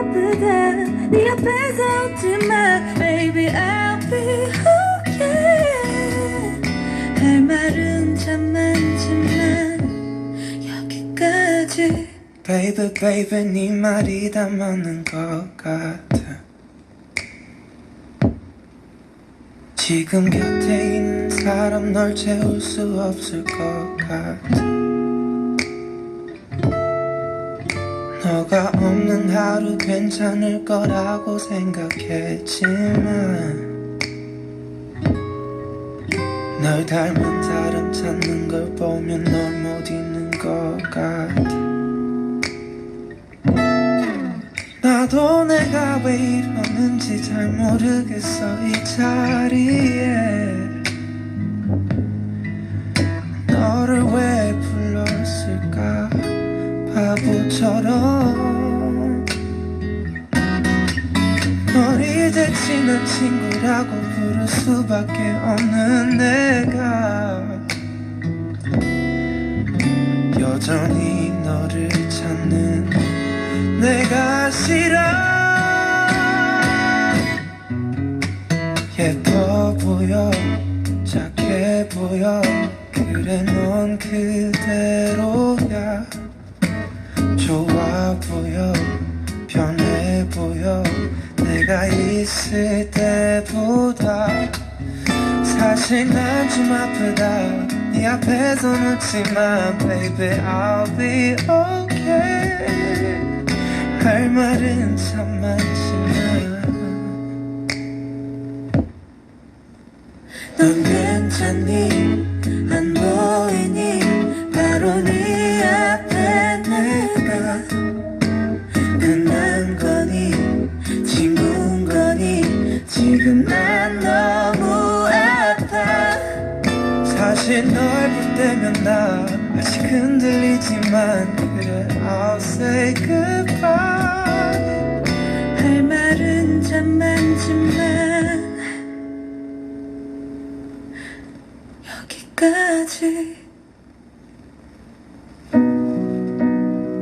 아프다 네 앞에서 웃지마 Baby I'll be okay. 할 말은 참 많지만 여기까지. Baby baby 네 말이 다 맞는 것 같아. 지금 곁에 있는 사람 널 채울 수 없을 것 같아. 너가 괜찮을 거라고 생각했지만 널 닮은 사람 찾는 걸 보면 널 못 잊는 것 같아. 나도 내가 왜 이러는지 잘 모르겠어 이 자리에. 너를 왜 불렀을까? 바보처럼 이제 친한 친구라고 부를 수밖에 없는 내가. 여전히 너를 찾는 내가 싫어. 예뻐 보여 착해 보여. 그래 넌 그대로야. 좋아 보여 있을 때보다 사실 난 좀 아프다. 네 앞에서 웃지만 Baby I'll be okay. 할 말은 참 많지만. 넌 괜찮니? 안 보이 난 너무 아파. 사실 널 볼 때면 나 아직 흔들리지만 그래 I'll say goodbye. 할 말은 참 많지만 여기까지